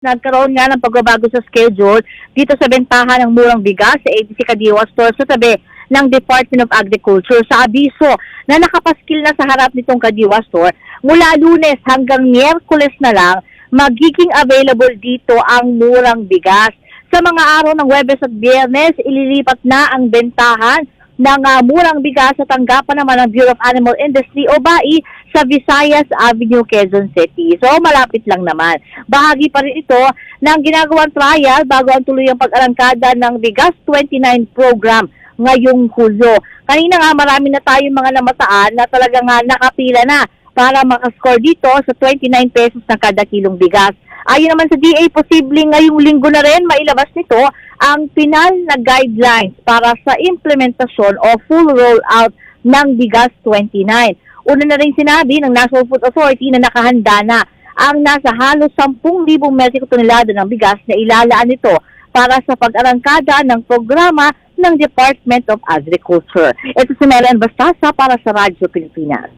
Nagkaroon nga ng pagbabago sa schedule dito sa bentahan ng murang bigas sa ATC Kadiwa Store sa tabi ng Department of Agriculture sa abiso na nakapaskil na sa harap nitong Kadiwa Store mula lunes hanggang miyerkules na lang magiging available dito ang murang bigas. Sa mga araw ng Webes at Biyernes, ililipat na ang bentahan ng ah, murang bigas sa tanggapan naman ng Bureau of Animal Industry o BAI sa Visayas Avenue, Quezon City. So, malapit lang naman. Bahagi pa rin ito ng ginagawang trial bago ang tuluyang pag-arangkada ng Bigas 29 program ngayong Hulyo. Kanina nga marami na tayong mga namataan na talagang nga nakapila na para makascore dito sa 29 pesos na kada kilong bigas. Ayon naman sa DA, posibleng ngayong linggo na rin mailabas nito ang final na guidelines para sa implementasyon o full rollout ng Bigas 29. Una na rin sinabi ng National Food Authority na nakahanda na ang nasa halos 10,000 metriko tonelada ng bigas na ilalaan nito para sa pag-arangkada ng programa ng Department of Agriculture. Ito si Melen Bastasa para sa Radyo Pilipinas.